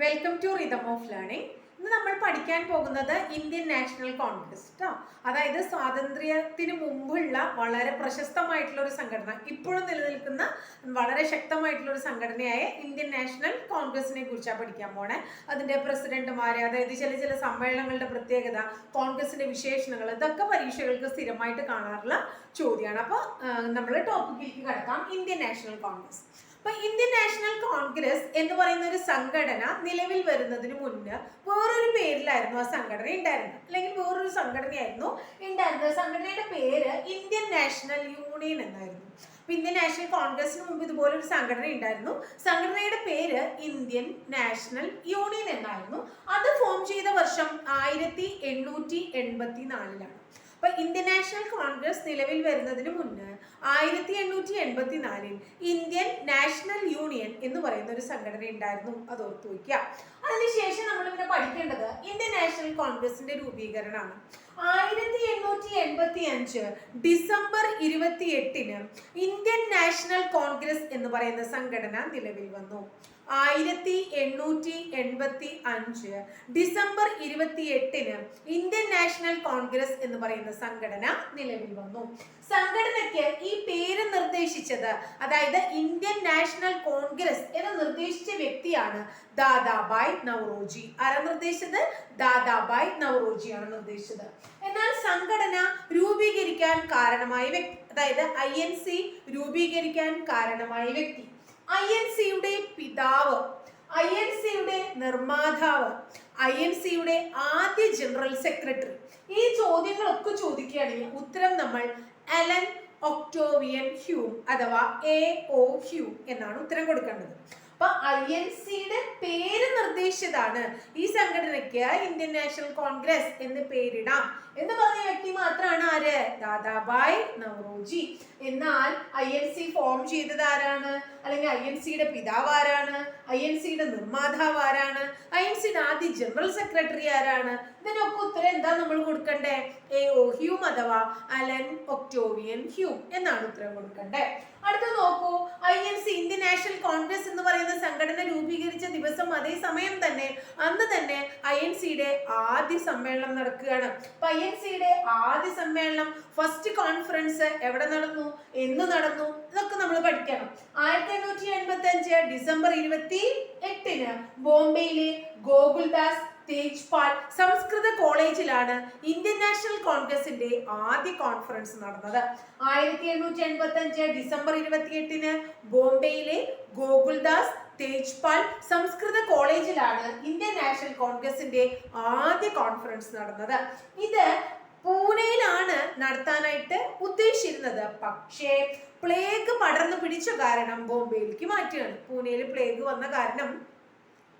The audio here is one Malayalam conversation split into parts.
Welcome to rhythm of learning ഇന്ന് നമ്മൾ പഠിക്കാൻ പോകുന്നത് ഇന്ത്യൻ നാഷണൽ കോൺഗ്രസ് ട്ടോ. അതായത് സ്വാതന്ത്ര്യത്തിന് മുമ്പുള്ള വളരെ പ്രശസ്തമായിട്ടുള്ള ഒരു സംഘടന. ഇപ്പോഴും നിലനിൽക്കുന്ന വളരെ ശക്തമായിട്ടുള്ള ഒരു സംഘടനയായ ഇന്ത്യൻ നാഷണൽ കോൺഗ്രസിനെ കുറിച്ചാണ് പഠിക്കാൻ പോണേ. അതിന്റെ പ്രസിഡന്റുമാരെ അതായത് ചില ചില സമ്മേളനങ്ങളുടെ പ്രത്യേകത കോൺഗ്രസിന്റെ വിശേഷണങ്ങൾ ഇതൊക്കെ പരീക്ഷകൾക്ക് സ്ഥിരമായിട്ട് കാണാറുള്ള ചോദ്യമാണ്. അപ്പോൾ നമ്മൾ ടോപ്പിക്കിലേക്ക് കിടക്കാം. ഇന്ത്യൻ നാഷണൽ കോൺഗ്രസ് അപ്പൊ ഇന്ത്യൻ നാഷണൽ കോൺഗ്രസ് എന്ന് പറയുന്ന ഒരു സംഘടന നിലവിൽ വരുന്നതിന് മുന്നേ വേറൊരു പേരിലായിരുന്നു ആ സംഘടന ഉണ്ടായിരുന്നത്. അല്ലെങ്കിൽ വേറൊരു സംഘടനയായിരുന്നു ഉണ്ടായിരുന്നത്. സംഘടനയുടെ പേര് ഇന്ത്യൻ നാഷണൽ യൂണിയൻ എന്നായിരുന്നു. ഇന്ത്യൻ നാഷണൽ കോൺഗ്രസിന് മുമ്പ് ഇതുപോലെ ഒരു സംഘടന ഉണ്ടായിരുന്നു. സംഘടനയുടെ പേര് ഇന്ത്യൻ നാഷണൽ യൂണിയൻ എന്നായിരുന്നു. അത് ഫോം ചെയ്ത വർഷം ആയിരത്തി എണ്ണൂറ്റി എൺപത്തി നാലിലാണ് അപ്പൊ ഇന്ത്യൻ നാഷണൽ കോൺഗ്രസ് നിലവിൽ വരുന്നതിന് മുന്ന് ആയിരത്തി എണ്ണൂറ്റി എൺപത്തി നാലിൽ ഇന്ത്യൻ നാഷണൽ യൂണിയൻ എന്ന് പറയുന്ന ഒരു സംഘടന ഉണ്ടായിരുന്നു. അത് ഓർത്തു വയ്ക്കുക. അതിനുശേഷം നമ്മൾ ഇവിടെ പഠിക്കേണ്ടത് ഇന്ത്യൻ നാഷണൽ കോൺഗ്രസിന്റെ രൂപീകരണമാണ്. ആയിരത്തി എണ്ണൂറ്റി എൺപത്തി അഞ്ച് ഡിസംബർ ഇരുപത്തി എട്ടിന് ഇന്ത്യൻ നാഷണൽ കോൺഗ്രസ് എന്ന് പറയുന്ന സംഘടന നിലവിൽ വന്നു. ആയിരത്തി എണ്ണൂറ്റി എൺപത്തി അഞ്ച് ഡിസംബർ ഇരുപത്തി എട്ടിന് ഇന്ത്യൻ നാഷണൽ കോൺഗ്രസ് എന്ന് പറയുന്ന സംഘടന നിലവിൽ വന്നു. സംഘടനയ്ക്ക് ഈ പേര് നിർദ്ദേശിച്ചത് അതായത് ഇന്ത്യൻ നാഷണൽ കോൺഗ്രസ് എന്ന് നിർദ്ദേശിച്ച വ്യക്തിയാണ് ദാദാബായ് നവറോജി ആരാ നിർദ്ദേശിച്ചത്? ദാദാബായ് നവറോജിയാണ് നിർദ്ദേശിച്ചത്. എന്നാൽ സംഘടന രൂപീകരിക്കാൻ കാരണമായ വ്യക്തി അതായത് ഐ രൂപീകരിക്കാൻ കാരണമായ വ്യക്തി ഐ എൻ സിയുടെ പിതാവ് ഐ എൻ സിയുടെ നിർമ്മാതാവ് ഐ എൻ സിയുടെ ആദ്യ ജനറൽ സെക്രട്ടറി. ഈ ചോദ്യങ്ങളൊക്കെ ചോദിക്കുകയാണെങ്കിൽ ഉത്തരം നമ്മൾ അലൻ ഒക്ടോവിയൻ ഹ്യൂ അഥവാ എ ഒ ഹ്യൂ എന്നാണ് ഉത്തരം കൊടുക്കേണ്ടത്. അപ്പൊ ഐ എൻ സിയുടെ പേര് നിർദ്ദേശിച്ചതാണ് ഈ സംഘടനയ്ക്ക് ഇന്ത്യൻ നാഷണൽ കോൺഗ്രസ് എന്ന് പേരിടാം. എന്ന് പറഞ്ഞ വ്യക്തി മാത്രമാണ് ആര്? ദാദാബായ് നവറോജി എന്നാൽ ഐ എൻ സി ഫോം ചെയ്തത് ആരാണ്? അല്ലെങ്കിൽ ഐ എൻ സിയുടെ പിതാവ് ആരാണ്? ഐ എൻ സിയുടെ നിർമ്മാതാവ് ആരാണ്? ഐ എൻ സിയുടെ ആദ്യ ജനറൽ സെക്രട്ടറി ആരാണ്? ഇതിനൊക്കെ ഉത്തരം എന്താ നമ്മൾ കൊടുക്കണ്ടേ? എ ഒ ഹ്യൂം അഥവാ അലൻ ഒക്ടോവിയൻ ഹ്യൂം എന്നാണ് ഉത്തരം കൊടുക്കണ്ടേ. അടുത്ത നോക്കൂ. I N C Indian National Congress എന്ന് പറയുന്ന സംഘടന രൂപീകരിച്ച ദിവസം അതേ സമയം തന്നെ അന്ന് തന്നെ ഐ എൻ സിയുടെ ആദ്യ സമ്മേളനം നടക്കുകയാണ്. അപ്പൊ ഐ എൻ സിയുടെ ആദ്യ സമ്മേളനം ഫസ്റ്റ് കോൺഫറൻസ് എവിടെ നടന്നു എന്ന് നടന്നു ഇതൊക്കെ നമ്മൾ പഠിക്കണം. ആയിരത്തി എണ്ണൂറ്റി എൺപത്തി അഞ്ച് ഡിസംബർ ഇരുപത്തി എട്ടിന് ബോംബെയിലെ ഗോകുൽദാസ് തേജ്പാൽ സംസ്കൃത കോളേജിലാണ് ഇന്ത്യൻ നാഷണൽ കോൺഗ്രസിന്റെ ആദ്യ കോൺഫറൻസ് നടന്നത്. ആയിരത്തി എണ്ണൂറ്റി എൺപത്തി അഞ്ച് ഡിസംബർ ഇരുപത്തി എട്ടിന് ബോംബെയിലെ ഗോകുൽദാസ് തേജ്പാൽ സംസ്കൃത കോളേജിലാണ് ഇന്ത്യൻ നാഷണൽ കോൺഗ്രസിന്റെ ആദ്യ കോൺഫറൻസ് നടന്നത്. ഇത് പൂനെയിലാണ് നടത്താനായിട്ട് ഉദ്ദേശിച്ചിരുന്നത്. പക്ഷേ പ്ലേഗ് പടർന്നു പിടിച്ച കാരണം ബോംബെയിലേക്ക് മാറ്റുകയാണ് പൂനെയിൽ പ്ലേഗ് വന്ന കാരണം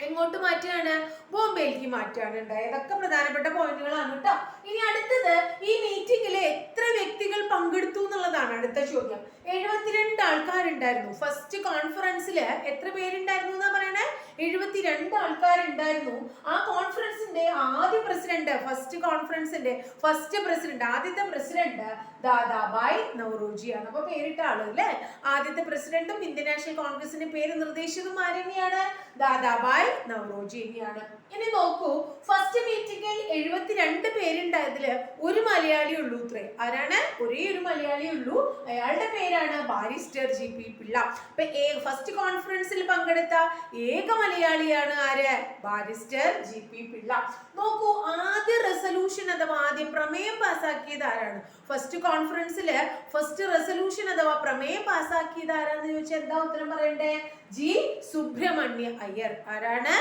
എങ്ങോട്ട് മാറ്റുകയാണ്? ബോംബെയിലേക്ക് മാറ്റുകയാണ് ഉണ്ടായത് ഇതൊക്കെ പ്രധാനപ്പെട്ട പോയിന്റുകളാണ് കേട്ടോ. ഇനി അടുത്തത് ഈ മീറ്റിംഗിൽ എത്ര വ്യക്തികൾ പങ്കെടുത്തു എന്നുള്ളതാണ് അടുത്ത ചോദ്യം. എഴുപത്തിരണ്ട് ആൾക്കാരുണ്ടായിരുന്നു. ഫസ്റ്റ് കോൺഫറൻസിൽ എത്ര പേരുണ്ടായിരുന്നു എന്നാ പറയണേ? എഴുപത്തിരണ്ട് ആൾക്കാരുണ്ടായിരുന്നു. ആ കോൺഫറൻസിന്റെ ആദ്യ പ്രസിഡന്റ് ഫസ്റ്റ് കോൺഫറൻസിന്റെ ഫസ്റ്റ് പ്രസിഡന്റ് ആദ്യത്തെ പ്രസിഡന്റ് ദാദാബായ് നവറോജിയാണ് അപ്പൊ പേരിട്ട ആൾ അല്ലെ? ആദ്യത്തെ പ്രസിഡന്റും ഇന്ത്യൻ നാഷണൽ കോൺഗ്രസിന്റെ പേര് നിർദ്ദേശിച്ചതും ആരെന്നെയാണ്? ദാദാബായ് നവറോജി തന്നെയാണ്. ഇനി നോക്കൂ ഫസ്റ്റ് മീറ്റിംഗിൽ എഴുപത്തിരണ്ട് പേരുണ്ടായതിൽ ഒരു മലയാളി ഉള്ളൂ ഇത്രേ. ആരാണ്? ഒരേ ഒരു മലയാളി ഉള്ളൂ. അയാളുടെ പേരാണ് ബാരിസ്റ്റർ ജി പി പിള്ള. അപ്പൊ ഫസ്റ്റ് കോൺഫറൻസിൽ പങ്കെടുത്ത ഏക മലയാളിയാണ് ആര്? Barrister G P Pillai. നോക്കൂ ആദ്യ റെസൊല്യൂഷൻ അഥവാ ആദ്യ പ്രമേയം പാസ്സാക്കിയത് ആരാണ്? ഫസ്റ്റ് കോൺഫറൻസിൽ ഫസ്റ്റ് റെസൊല്യൂഷൻ അഥവാ പ്രമേയം പാസ്സാക്കിയത് ആരാന്ന് ചോദിച്ചാൽ എന്താ ഉത്തരം പറയണ്ടേ? ജി സുബ്രഹ്മണ്യ അയ്യർ. ആരാണ്?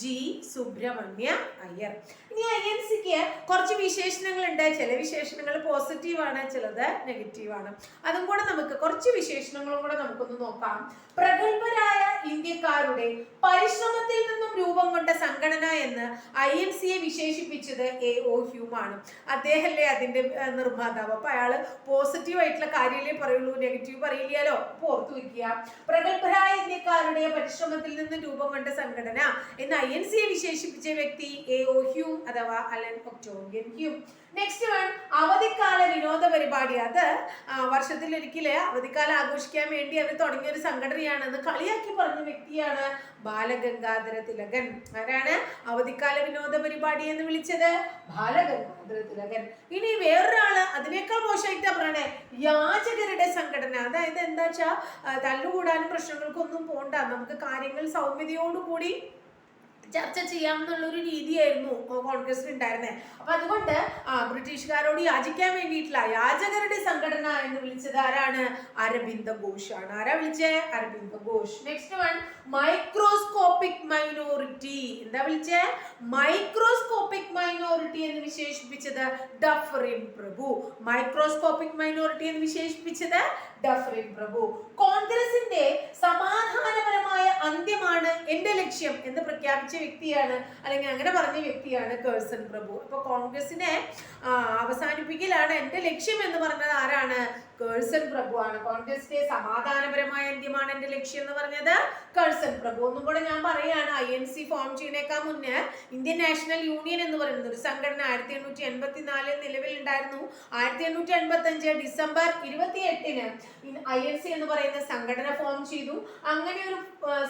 ജി സുബ്രഹ്മണ്യ അയ്യർ. ഇനി ഐ എൻ സിക്ക് കുറച്ച് വിശേഷണങ്ങളുണ്ട്. ചില വിശേഷണങ്ങൾ പോസിറ്റീവ് ആണ് ചിലത് നെഗറ്റീവ് ആണ്. അതും കൂടെ നമുക്ക് കുറച്ച് വിശേഷണങ്ങളും കൂടെ നമുക്കൊന്ന് നോക്കാം. പ്രഗത്ഭരായ ഇന്ത്യക്കാരുടെ പരിശ്രമത്തിൽ നിന്നും രൂപം കൊണ്ട സംഘടന എന്ന് ഐ എൻ സിയെ വിശേഷിപ്പിച്ചത് എ ഒ ഹ്യൂമാണ് അദ്ദേഹമല്ലേ അതിന്റെ നിർമ്മാതാവ്? അപ്പൊ അയാൾ പോസിറ്റീവ് ആയിട്ടുള്ള കാര്യമല്ലേ പറയുള്ളൂ നെഗറ്റീവ് പറയില്ലല്ലോ. അപ്പൊ ഓർത്തു വയ്ക്കുക പ്രഗത്ഭരായ ഇന്ത്യക്കാർ ഇന്ത്യക്കാരുടെ പരിശ്രമത്തിൽ നിന്ന് രൂപം കൊണ്ട സംഘടന എന്ന് ഐ എൻ സിയെ വിശേഷിപ്പിച്ച വ്യക്തി എ ഒ ഹ്യൂം അഥവാ Allan Octavian Hume. Next one അവധിക്കാല വിനോദ പരിപാടി. അത് ഒരിക്കലേ അവധിക്കാലം ആഘോഷിക്കാൻ വേണ്ടി അവർ തുടങ്ങിയ ഒരു സംഘടനയാണെന്ന് കളിയാക്കി പറഞ്ഞ വ്യക്തിയാണ് ബാലഗംഗാധര തിലകൻ. ആരാണ് അവധിക്കാല വിനോദ പരിപാടി എന്ന് വിളിച്ചത്? ബാലഗംഗാധര തിലകൻ ഇനി വേറൊരാൾ അതിനേക്കാൾ മോശമായിട്ടാ പറയണേ. യാചകരുടെ സംഘടന. അതായത് എന്താ വെച്ചാ ആ, തല്ലുകൂടാനും പ്രശ്നങ്ങൾക്കൊന്നും പോണ്ട. നമുക്ക് കാര്യങ്ങൾ സൗമ്യതയോടുകൂടി ചർച്ച ചെയ്യാമെന്നുള്ള ഒരു രീതിയായിരുന്നു കോൺഗ്രസിന് ഉണ്ടായിരുന്നത് അപ്പൊ അതുകൊണ്ട് ബ്രിട്ടീഷുകാരോട് യാചിക്കാൻ വേണ്ടിയിട്ടുള്ള യാചകരുടെ സംഘടന എന്ന് വിളിച്ചത് ആരാണ്? അരബിന്ദ ഘോഷ് ആണ്. ആരാ വിളിച്ചേ? Aurobindo Ghosh. Next one microscopic minority എന്താ വിളിച്ചേ? മൈക്രോസ്കോപ്പിക് മൈനോറിറ്റി എന്ന് വിശേഷിപ്പിച്ചത് ഡഫറിൻ പ്രഭു. മൈക്രോസ്കോപ്പിക് മൈനോറിറ്റി എന്ന് വിശേഷിപ്പിച്ചത് ഡഫറിൻ പ്രഭു. കോൺഗ്രസിന്റെ സമാധാനപരമായ അന്ത്യമാണ് എന്റെ ലക്ഷ്യം എന്ന് പ്രഖ്യാപിച്ച വ്യക്തിയാണ് അല്ലെങ്കിൽ അങ്ങനെ പറഞ്ഞ വ്യക്തിയാണ് കേഴ്സൺ പ്രഭു അപ്പൊ കോൺഗ്രസിനെ അവസാനിപ്പിക്കലാണ് എന്റെ ലക്ഷ്യം എന്ന് പറഞ്ഞത് ആരാണ്? കേഴ്സൺ പ്രഭുവാണ് കോൺഗ്രസിന്റെ സമാധാനപരമായ അന്ത്യമാണ് എന്റെ ലക്ഷ്യം എന്ന് പറഞ്ഞത് കേഴ്സൺ പ്രഭു. ഒന്നും കൂടെ ഞാൻ പറയാണ് ഐ എൻ സി ഫോം ചെയ്യുന്നേക്കാൾ മുന്നേ ഇന്ത്യൻ നാഷണൽ യൂണിയൻ എന്ന് പറയുന്നത് ഒരു സംഘടന ആയിരത്തി എണ്ണൂറ്റി എൺപത്തി നാലിൽ നിലവിലുണ്ടായിരുന്നു. ആയിരത്തി എണ്ണൂറ്റി എൺപത്തി അഞ്ച് ഡിസംബർ ഇരുപത്തി എട്ടിന് ഐ എൻ സി എന്ന് പറയുന്ന സംഘടന ഫോം ചെയ്തു. അങ്ങനെ ഒരു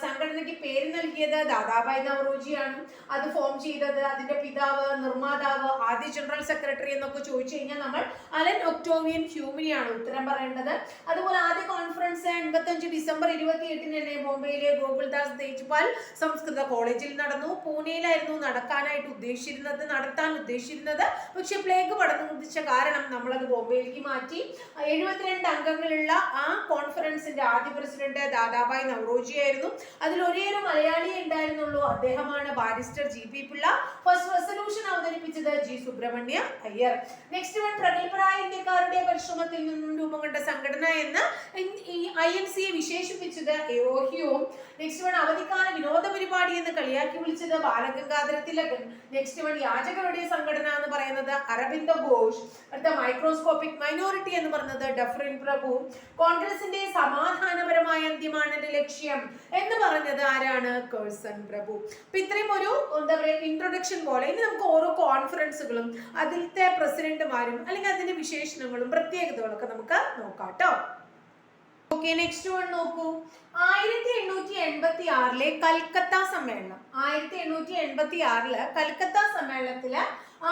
സംഘടനയ്ക്ക് പേര് നൽകിയത് ദാദാഭായ് നവറോജിയാണ് അത് ഫോം ചെയ്തത് അതിന്റെ പിതാവ് നിർമ്മാതാവ് ആദ്യ ജനറൽ സെക്രട്ടറി എന്നൊക്കെ ചോദിച്ചു കഴിഞ്ഞാൽ നമ്മൾ അലൻ ഒക്ടോവിയൻ ഹ്യൂമിനിയാണ് ഉത്തരം പറയേണ്ടത്. അതുപോലെ ആദ്യ കോൺഫറൻസ് എൺപത്തഞ്ച് ഡിസംബർ ഇരുപത്തി എട്ടിന് തന്നെ ബോംബെയിലെ ഗോകുൽദാസ് തേജ്പാൽ സംസ്കൃത കോളേജിൽ നടന്നു. പൂനെയിലായിരുന്നു നടക്കാനായിട്ട് ഉദ്ദേശിച്ചിരുന്നത് നടത്താൻ ഉദ്ദേശിച്ചിരുന്നത്. പക്ഷെ പ്ലേഗ് പടർന്നു കുതിച്ച കാരണം നമ്മളത് ബോംബെയിലേക്ക് മാറ്റി. എഴുപത്തിരണ്ട് അംഗങ്ങളുള്ള ആ കോൺഫറൻസിന്റെ ആദ്യ പ്രസിഡന്റ് ദാദാഭായ് നവറോജി ആയിരുന്നു. അതിൽ ഒരേയൊരു ഒരു മലയാളിയെ ഉണ്ടായിരുന്നുള്ളൂ. അദ്ദേഹമാണ് barrister G P Pillai. First resolution അവതരിപ്പിച്ചത് G Subramania Iyer. Next one പ്രഗത്ഭരായ ഇന്ത്യക്കാരുടെ പരിശ്രമത്തിൽ നിന്നും രൂപം കൊണ്ട സംഘടന എന്ന് ഐ എൻ സിയെ വിശേഷിപ്പിച്ചത്. എയോഹിയും നെക്സ്റ്റ് വൺ അവധിക്കാല വിനോദ പരിപാടി എന്ന് കളിയാക്കി വിളിച്ചത് ബാലഗംഗാധര തിലകൻ നെക്സ്റ്റ് വൺ യാചകരുടെ സംഘടന എന്ന് പറയുന്നത് അരബിന്ദ ഘോഷ്. അടുത്ത മൈക്രോസ്കോപ്പിക് മൈനോറിറ്റി എന്ന് പറയുന്നത് ഡഫറിൻ പ്രഭു. കോൺഗ്രസിന്റെ സമാധാനപരമായ അന്ത്യമാണ് എന്റെ ലക്ഷ്യം എന്ന് പറഞ്ഞത് ആരാണ്? കേഴ്സൺ പ്രഭു. അപ്പൊ ഇത്രയും ഒരു എന്താ പറയുക ഇൻട്രൊഡക്ഷൻ പോലെ ഇനി നമുക്ക് ഓരോ കോൺഫറൻസുകളും അതിലത്തെ പ്രസിഡന്റുമാരും അല്ലെങ്കിൽ അതിന്റെ വിശേഷണങ്ങളും പ്രത്യേകതകളും ഒക്കെ നമുക്ക് നോക്കാം കേട്ടോ ഓക്കെ നെക്സ്റ്റ് വൺ നോക്കൂ. ആയിരത്തി എണ്ണൂറ്റി എൺപത്തി ആറിലെ കൽക്കത്ത സമ്മേളനം. ആയിരത്തി എണ്ണൂറ്റി എൺപത്തി ആറിൽ കൽക്കത്ത സമ്മേളനത്തിൽ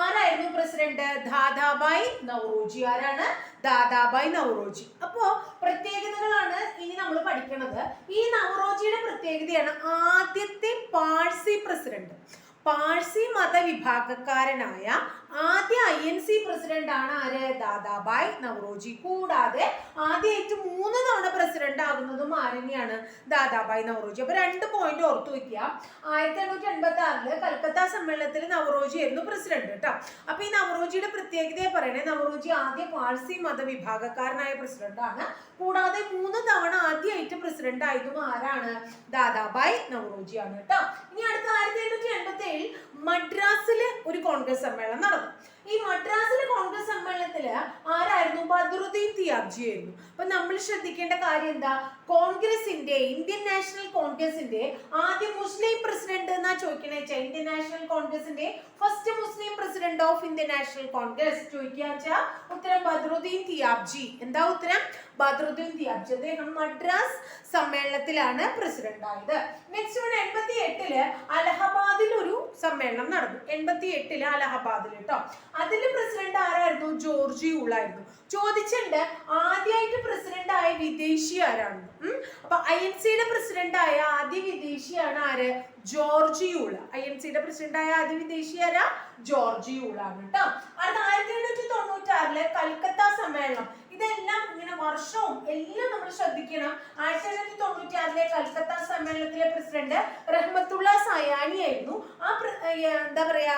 ആരായിരുന്നു പ്രസിഡന്റ്? ദാദാബായ് നവറോജി. ആരാണ്? ദാദാബായ് നവറോജി. അപ്പോ പ്രത്യേകതകളാണ് ഇനി നമ്മൾ പഠിക്കുന്നത് ഈ നവറോജിയുടെ പ്രത്യേകതയാണ് ആദ്യത്തെ പാഴ്സി പ്രസിഡന്റ്. പാഴ്സി മതവിഭാഗക്കാരനായ ആദ്യ ഐ എൻ സി പ്രസിഡന്റ് ആണ് ആര്? ദാദാബായ് നവറോജി. കൂടാതെ ആദ്യമായിട്ട് മൂന്ന് തവണ പ്രസിഡന്റ് ആകുന്നതും ആരെന്നെയാണ്? ദാദാബായ് നവറോജി. അപ്പൊ രണ്ട് പോയിന്റ് ഓർത്തു വെക്കുക. ആയിരത്തി എണ്ണൂറ്റി എൺപത്തി ആറിൽ കൽക്കത്ത സമ്മേളനത്തിൽ നവറോജി ആയിരുന്നു പ്രസിഡന്റ് കേട്ടോ അപ്പൊ ഈ നവറോജിയുടെ പ്രത്യേകതയെ പറയണേ. നവറോജി ആദ്യ പാഴ്സി മതവിഭാഗക്കാരനായ പ്രസിഡന്റ് ആണ് കൂടാതെ മൂന്ന് തവണ ആദ്യമായിട്ട് പ്രസിഡന്റ് ആയതും ആരാണ്? ദാദാബായ് നവറോജിയാണ് കേട്ടോ ഇനി അടുത്ത ആയിരത്തി എണ്ണൂറ്റി എൺപത്തി ഏഴിൽ മദ്രാസിൽ ഒരു കോൺഗ്രസ് സമ്മേളനം നടന്നു. ഈ മദ്രാസിലെ കോൺഗ്രസ് സമ്മേളനത്തിൽ ആരായിരുന്നു? ബദ്രുദ്ദീൻ തിയാബ്ജി ആയിരുന്നു. അപ്പൊ നമ്മൾ ശ്രദ്ധിക്കേണ്ട കാര്യം എന്താ? കോൺഗ്രസിന്റെ ഇന്ത്യൻ നാഷണൽ കോൺഗ്രസിന്റെ ആദ്യ മുസ്ലിം പ്രസിഡന്റ് എന്നാ ചോദിക്കണേ ഇന്ത്യൻ നാഷണൽ കോൺഗ്രസിന്റെ first Muslim president of Indian National Congress ചോദിക്കുക ഉത്തരം ബദ്രുദ്ദീൻ തിയാബ്ജി. എന്താ ഉത്തരം? ബദ്രുദ്ദീൻ തിയാബ്ജി. അദ്ദേഹം മദ്രാസ് സമ്മേളനത്തിലാണ് പ്രസിഡന്റ് ആയത്. നെക്സ്റ്റ് വൺ എൺപത്തി എട്ടിൽ അലഹബാദിൽ ഒരു സമ്മേളനം നടന്നു. എൺപത്തി എട്ടിൽ അലഹബാദിൽ കേട്ടോ അതിൽ പ്രസിഡന്റ് ആരായിരുന്നു? ജോർജി ഉളായിരുന്നു ചോദിച്ചിട്ടുണ്ട് ആദ്യമായിട്ട് പ്രസിഡന്റ് ആയ വിദേശി ആരാണ്. അപ്പൊ ഐ എൻ സിയുടെ പ്രസിഡന്റ് ആയ ആദ്യ വിദേശിയാണ് ആര്? ജോർജി ഉള ഐ എൻ സിയുടെ പ്രസിഡന്റ് ആയ ആദ്യ വിദേശി ആരാ? ജോർജി ഊളാണ് കേട്ടോ അടുത്ത ആയിരത്തി എണ്ണൂറ്റി തൊണ്ണൂറ്റി ആറിലെ കൽക്കത്ത സമ്മേളനം. ഇതെല്ലാം ഇങ്ങനെ വർഷവും എല്ലാം നമ്മൾ ശ്രദ്ധിക്കണം. ആയിരത്തി എണ്ണൂറ്റി തൊണ്ണൂറ്റി ആറിലെ കൽക്കത്ത സമ്മേളനത്തിലെ പ്രസിഡന്റ് റഹ്മത്തുള്ള സയാനി ആയിരുന്നു ആ പ്ര- ഏർ എന്താ പറയാ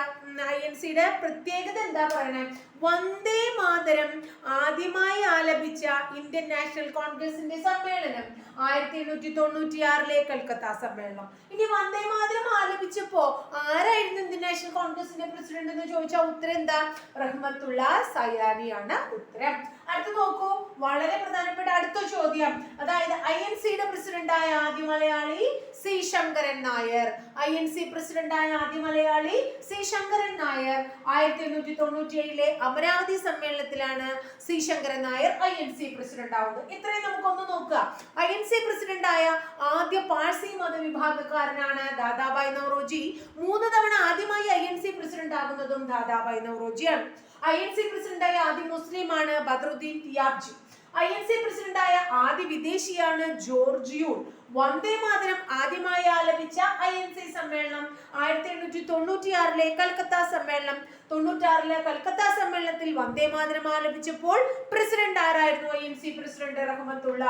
ഐ എൻ സിയുടെ പ്രത്യേകത എന്താ പറയണേ? വന്ദേ മാതരം ആദ്യമായി ആലപിച്ച ഇന്ത്യൻ നാഷണൽ കോൺഗ്രസിന്റെ സമ്മേളനം ആയിരത്തി എണ്ണൂറ്റി തൊണ്ണൂറ്റി ആറിലെ കൽക്കത്ത സമ്മേളനം. ഇനി വന്ദേ മാതരം ആലപിച്ചപ്പോ ആരായിരുന്നു ഇന്ത്യൻ നാഷണൽ കോൺഗ്രസിന്റെ പ്രസിഡന്റ് എന്ന് ചോദിച്ചാൽ ഉത്തരം എന്താ? റഹ്മത്തുള്ള സയാനിയാണ് ഉത്തരം. അടുത്ത നോക്കൂ വളരെ പ്രധാനപ്പെട്ട അടുത്ത ചോദ്യം. അതായത് ഐ എൻ സിയുടെ പ്രസിഡന്റായ ആദ്യ Malayali C Sankaran Nair. I N C പ്രസിഡന്റായ ആദ്യ മലയാളി സി ശങ്കരൻ നായർ ആയിരത്തി എണ്ണൂറ്റി തൊണ്ണൂറ്റി ഏഴിലെ അമരാവതി സമ്മേളനത്തിലാണ് C Sankaran Nair I N C president ആവുന്നത്. ഇത്രയും നമുക്കൊന്ന് നോക്കുക. ഐ എൻ സി പ്രസിഡന്റ് ആയ ആദ്യ പാഴ്സി മതവിഭാഗക്കാരനാണ് ദാദാബായ് നവറോജി. മൂന്ന് തവണ ആദ്യമായി ഐ എൻ സി പ്രസിഡന്റ് ആകുന്നതും ദാദാബായ് നവറോജിയാണ്. ഐ എൻ സി പ്രസിഡന്റായ ആദ്യ മുസ്ലിമാണ് Badruddin Tyabji I N C പ്രസിഡന്റായ ആദ്യ വിദേശിയാണ് ജോർജ് യൂൺ വന്ദേ മാതരം ആദ്യമായി ആലപിച്ച ഐ എൻ സി സമ്മേളനം ആയിരത്തി എണ്ണൂറ്റി തൊണ്ണൂറ്റി ആറിലെ കൽക്കത്ത സമ്മേളനം. തൊണ്ണൂറ്റാറിലെ കൽക്കത്ത സമ്മേളനത്തിൽ വന്ദേ മാതരം ആലപിച്ചപ്പോൾ പ്രസിഡന്റ് ആരായിരുന്നു? I N C president Rahimtulla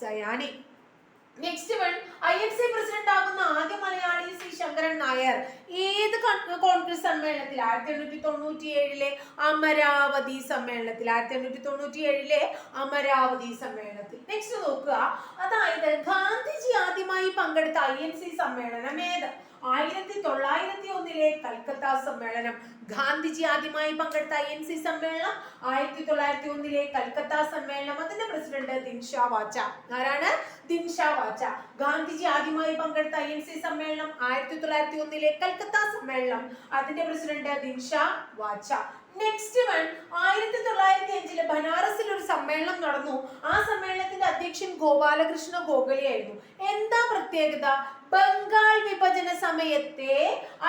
Sayani. Next one I F C president ആകുന്ന ആദ്യ മലയാളി സി ശങ്കരൻ നായർ. ഏത് കോൺഗ്രസ് സമ്മേളനത്തിൽ? ആയിരത്തി എണ്ണൂറ്റി തൊണ്ണൂറ്റി ഏഴിലെ അമരാവതി സമ്മേളനത്തിൽ. ആയിരത്തി എണ്ണൂറ്റി തൊണ്ണൂറ്റി ഏഴിലെ അമരാവതി സമ്മേളനത്തിൽ. നെക്സ്റ്റ് നോക്കുക. അതായത് ഗാന്ധിജി ആദ്യമായി പങ്കെടുത്ത ഐ എൻ സി സമ്മേളനം ഏത്? ആയിരത്തി തൊള്ളായിരത്തി ഒന്നിലെ കൽക്കത്ത സമ്മേളനം ഗാന്ധിജി ആദ്യമായി പങ്കെടുത്ത എൻ സി സമ്മേളനം. ആയിരത്തി തൊള്ളായിരത്തി ഒന്നിലെ കൽക്കത്ത സമ്മേളനം. അതിന്റെ പ്രസിഡന്റ് ദിൻഷാ വാച്ച. ആരാണ്? ദിൻഷാ വാച്ച. ഗാന്ധിജി ആദ്യമായി പങ്കെടുത്ത എൻ സി സമ്മേളനം ആയിരത്തി തൊള്ളായിരത്തി ഒന്നിലെ കൽക്കത്ത സമ്മേളനം. അതിന്റെ president Dinshaw Wacha. Next one ആയിരത്തി തൊള്ളായിരത്തി അഞ്ചിൽ ബനാറസിൽ ഒരു സമ്മേളനം നടന്നു. ആ സമ്മേളനത്തിന്റെ അധ്യക്ഷൻ ഗോപാലകൃഷ്ണ ഗോഖലെ ആയിരുന്നു. എന്താ പ്രത്യേകത? ബംഗാൾ വിഭജന സമയത്തെ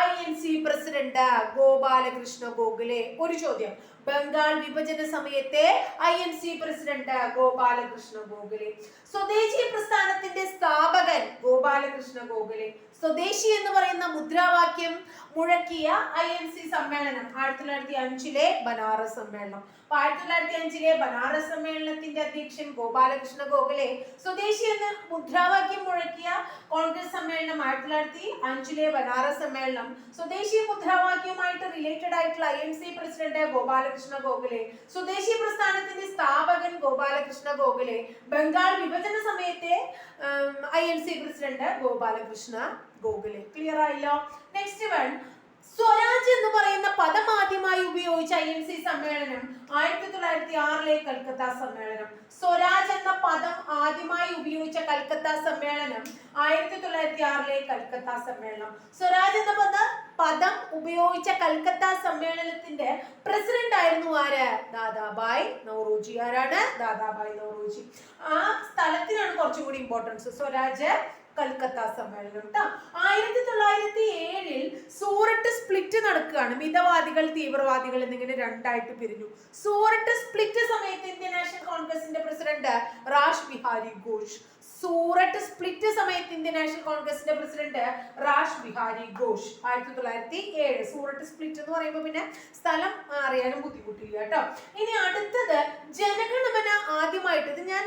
I N C president Gopalakrishna Gokhale ഒരു ചോദ്യം. ബംഗാൾ വിഭജന സമയത്തെ I N C president Gopalakrishna Gokhale. Swadeshi പ്രസ്ഥാനത്തിന്റെ സ്ഥാപകൻ ഗോപാലകൃഷ്ണ ഗോഖലെ. സ്വദേശി എന്ന് പറയുന്ന മുദ്രാവാക്യം മുഴക്കിയ ഐ എൻ സി സമ്മേളനം ആയിരത്തി തൊള്ളായിരത്തി അഞ്ചിലെ ബനാറസ് സമ്മേളനം. അപ്പൊ ആയിരത്തി തൊള്ളായിരത്തി അഞ്ചിലെ ബനാറസ് സമ്മേളനത്തിന്റെ അധ്യക്ഷൻ ഗോപാലകൃഷ്ണ ഗോഖലെ സ്വദേശി എന്ന് മുദ്രാവാക്യം മുഴക്കിയ കോൺഗ്രസ് സമ്മേളനം ആയിരത്തി തൊള്ളായിരത്തി അഞ്ചിലെ ബനാറസ് സമ്മേളനം സ്വദേശി മുദ്രാവാക്യവുമായിട്ട് റിലേറ്റഡ് ആയിട്ടുള്ള I N C president Gopalakrishna Gokhale Swadeshi പ്രസ്ഥാനത്തിന്റെ സ്ഥാപകൻ ഗോപാലകൃഷ്ണ ഗോഖലെ ബംഗാൾ വിഭജന സമയത്തെ I N C president Gopalakrishna Gokhale clear ആയല്ലോ. നെക്സ്റ്റ് വൺ സ്വരാജ് എന്ന് പറയുന്ന പദം ആദ്യമായി ഉപയോഗിച്ച ഐ എൻ സി സമ്മേളനം ആയിരത്തി തൊള്ളായിരത്തി ആറിലെ കൽക്കത്ത സമ്മേളനം. സ്വരാജ് എന്ന പദം ആദ്യമായി ഉപയോഗിച്ച കൽക്കത്ത സമ്മേളനം ആയിരത്തി തൊള്ളായിരത്തി ആറിലെ കൽക്കത്ത സമ്മേളനം. സ്വരാജ് എന്ന പദം പദം ഉപയോഗിച്ച കൽക്കത്ത സമ്മേളനത്തിന്റെ പ്രസിഡന്റ് ആയിരുന്നു ആര്? ദാദാബായ് നൗറൂജി. ആരാണ്? ദാദാബായ് നൗറൂജി. ആ സ്ഥലത്തിനാണ് കുറച്ചും കൂടി ഇമ്പോർട്ടൻസ് സ്വരാജ് കൽക്കത്ത സമ്മേളനം കേട്ടോ ആയിരത്തി തൊള്ളായിരത്തി ഏഴിൽ സൂററ്റ് സ്പ്ലിറ്റ് നടക്കുകയാണ്. മിതവാദികൾ തീവ്രവാദികൾ എന്നിങ്ങനെ രണ്ടായിട്ട് പിരിഞ്ഞു. സൂററ്റ് സ്പ്ലിറ്റ് സമയത്ത് ഇന്ത്യൻ നാഷണൽ കോൺഗ്രസിന്റെ പ്രസിഡന്റ് റാഷ് ബിഹാരി ഘോഷ്. സൂററ്റ് സ്പ്ലിറ്റ് സമയത്ത് ഇന്ത്യൻ നാഷണൽ കോൺഗ്രസിന്റെ പ്രസിഡന്റ് റാഷ് ബിഹാരി ഘോഷ് ആയിരത്തി തൊള്ളായിരത്തി ഏഴ് സൂററ്റ് സ്പ്ലിറ്റ് എന്ന് പറയുമ്പോൾ പിന്നെ സ്ഥലം അറിയാനും ബുദ്ധിമുട്ടില്ല കേട്ടോ. ഇനി അടുത്തത് ജനഗണമന ആദ്യമായിട്ട്. ഇത് ഞാൻ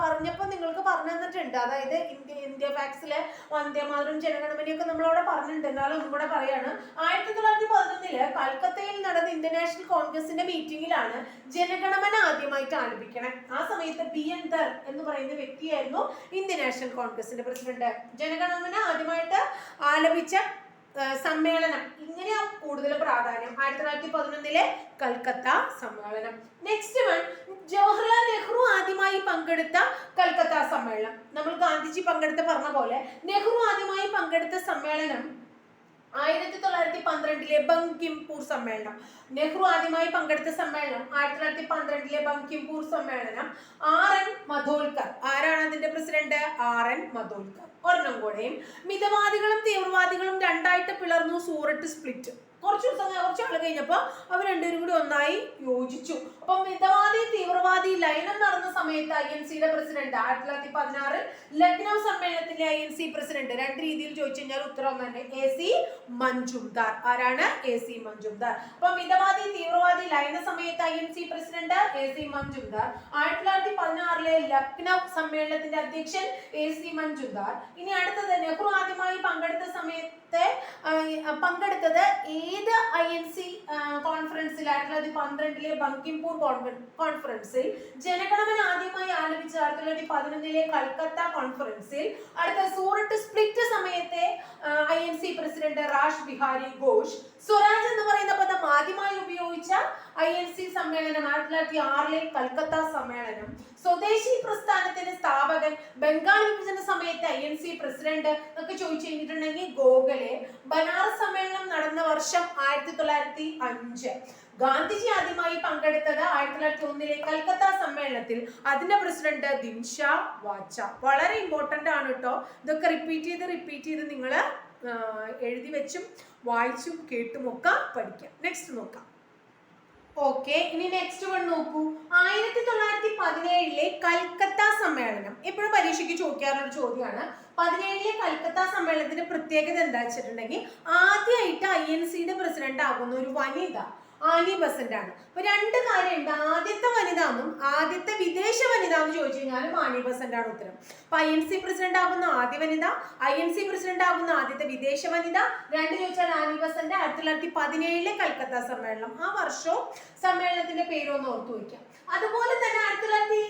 പറഞ്ഞപ്പോൾ നിങ്ങൾക്ക് പറഞ്ഞു തന്നിട്ടുണ്ട്. അതായത് ഇന്ത്യ ഇന്ത്യ ഫാക്സിലെ വന്ദേമാതരം ജനഗണമനയൊക്കെ നമ്മളവിടെ പറഞ്ഞിട്ടുണ്ട്. എന്നാലും ഒന്നും കൂടെ പറയാണ്. ആയിരത്തി തൊള്ളായിരത്തി പതിനൊന്നിൽ കൽക്കത്തയിൽ നടന്ന ഇന്ത്യൻ നാഷണൽ കോൺഗ്രസിന്റെ മീറ്റിംഗിലാണ് ജനഗണമന ആദ്യമായിട്ട് ആലപിക്കണേ. ആ സമയത്ത് പി എൻ ദർ എന്ന് പറയുന്ന വ്യക്തിയായിരുന്നു ഇന്ത്യൻ നാഷണൽ കോൺഗ്രസിന്റെ പ്രസിഡന്റ്. ജനഗണമന ആദ്യമായിട്ട് ആലപിച്ച സമ്മേളനം. ഇങ്ങനെയാ കൂടുതൽ പ്രാധാന്യം. ആയിരത്തി തൊള്ളായിരത്തി പതിനൊന്നിലെ കൽക്കത്ത സമ്മേളനം. നെക്സ്റ്റ് വൺ ജവഹർലാൽ നെഹ്റു ആദ്യമായി പങ്കെടുത്ത കൽക്കത്ത സമ്മേളനം. നമ്മൾ ഗാന്ധിജി പങ്കെടുത്ത പറഞ്ഞ പോലെ നെഹ്റു ആദ്യമായി പങ്കെടുത്ത സമ്മേളനം ആയിരത്തി തൊള്ളായിരത്തി പന്ത്രണ്ടിലെ ബങ്കിംപൂർ സമ്മേളനം. നെഹ്റു ആദ്യമായി പങ്കെടുത്ത സമ്മേളനം ആയിരത്തി തൊള്ളായിരത്തി പന്ത്രണ്ടിലെ ബങ്കിംപൂർ സമ്മേളനം ആർ എൻ മധോൽക്കർ. ആരാണ് അതിന്റെ പ്രസിഡന്റ്? R N Mudholkar. ഒരെണ്ണം കൂടെയും മിതവാദികളും തീവ്രവാദികളും രണ്ടായിട്ട് പിളർന്നു സൂററ്റ് സ്പ്ലിറ്റ്. കുറച്ച് ദിവസം കുറച്ച് ആൾ കഴിഞ്ഞപ്പോൾ അവർ രണ്ടുപേരും കൂടി ഒന്നായി യോജിച്ചു. അപ്പൊ മിതവാദി തീവ്രവാദി ലൈൻ സമയത്ത് ഐ എൻ സിയുടെ പ്രസിഡന്റ് ആയിരത്തി തൊള്ളായിരത്തി പതിനാറിൽ ലക്നൗ സമ്മേളനത്തിലെ ഐ എൻ സി പ്രസിഡന്റ് രണ്ട് രീതിയിൽ ചോദിച്ചു കഴിഞ്ഞാൽ ഉത്തരം തന്നെ എ സി മഞ്ജുംദാർ. ആരാണ്? A C Mazumdar. അപ്പൊ മിതവാദി തീവ്രവാദി ലയന സമയത്ത് I N C president A C Mazumdar. ആയിരത്തി തൊള്ളായിരത്തി പതിനാറിലെ ലക്നൗ സമ്മേളനത്തിന്റെ അധ്യക്ഷൻ എ സി മഞ്ജുംദാർ. ഇനി അടുത്തത് നെഹ്റു ആദ്യമായി പങ്കെടുത്ത സമയത്തെ പങ്കെടുത്തത് ഏത് ഐ എൻ സി കോൺഫറൻസിൽ ആയിരത്തി തൊള്ളായിരത്തി പന്ത്രണ്ടിലെ ബങ്കിംപൂർ കോൺഫറൻസിൽ ജനഗണമന ആദ്യമായി ആലപിച്ച ആയിരത്തി തൊള്ളായിരത്തി പതിനൊന്നിലെ കൽക്കത്ത കോൺഫറൻസിൽ അടുത്ത സൂററ്റ് സ്പ്ലിറ്റ് സമയത്തെ I N C president Rash Behari Ghosh Swaraj എന്ന് പറയുന്ന പദം ആദ്യമായി ഉപയോഗിച്ച ഐ എൻ സി സമ്മേളനം ആയിരത്തി തൊള്ളായിരത്തി ആറിലെ കൽക്കത്ത സമ്മേളനം. സ്വദേശി പ്രസ്ഥാനത്തിന്റെ സ്ഥാപകൻ ബംഗാൾ വിഭജന സമയത്ത് ഐ എൻ സി പ്രസിഡന്റ് എന്നൊക്കെ ചോദിച്ചു കഴിഞ്ഞിട്ടുണ്ടെങ്കിൽ ഗോഖലെ ബനാറസ് സമ്മേളനം നടന്ന വർഷം ആയിരത്തി തൊള്ളായിരത്തി അഞ്ച്. ഗാന്ധിജി ആദ്യമായി പങ്കെടുത്തത് ആയിരത്തി തൊള്ളായിരത്തി ഒന്നിലെ കൽക്കത്ത സമ്മേളനത്തിൽ അതിന്റെ പ്രസിഡന്റ് ദിൻഷ വാച്ച. വളരെ ഇമ്പോർട്ടന്റ് ആണ് കേട്ടോ ഇതൊക്കെ റിപ്പീറ്റ് ചെയ്ത് റിപ്പീറ്റ് ചെയ്ത് നിങ്ങൾ എഴുതി വെച്ചും വായിച്ചും കേട്ടുമൊക്കെ പഠിക്കാം. നെക്സ്റ്റ് നോക്കാം. ഓക്കെ ഇനി നെക്സ്റ്റ് വൺ നോക്കൂ. ആയിരത്തി തൊള്ളായിരത്തി പതിനേഴിലെ കൽക്കത്ത സമ്മേളനം. എപ്പോഴും പരീക്ഷയ്ക്ക് ചോദിക്കാറുള്ള ചോദ്യമാണ്. പതിനേഴിലെ കൽക്കത്ത സമ്മേളനത്തിന്റെ പ്രത്യേകത എന്താ വെച്ചിട്ടുണ്ടെങ്കിൽ ആദ്യമായിട്ട് ഐ എൻ സിയുടെ പ്രസിഡന്റ് ആകുന്ന ഒരു വനിത ആനി ബസന്റ് ആണ് അപ്പൊ രണ്ട് കാര്യമുണ്ട്. ആദ്യത്തെ വനിത എന്നും ആദ്യത്തെ വിദേശ വനിത എന്ന് ചോദിച്ചു കഴിഞ്ഞാലും ആനി ബസന്റ് ആണ് ഉത്തരം. അപ്പൊ ഐ എൻ സി പ്രസിഡന്റ് ആകുന്ന ആദ്യ വനിത ഐ എൻ സി പ്രസിഡന്റ് ആകുന്ന ആദ്യത്തെ വിദേശ വനിത രണ്ട് ചോദിച്ചാൽ ആനി ബസന്റ്. ആയിരത്തി തൊള്ളായിരത്തി പതിനേഴിലെ കൽക്കത്ത സമ്മേളനം. ആ വർഷവും സമ്മേളനത്തിന്റെ പേരൊന്ന് ഓർത്തു വയ്ക്കാം. അതുപോലെ തന്നെ ആയിരത്തി തൊള്ളായിരത്തി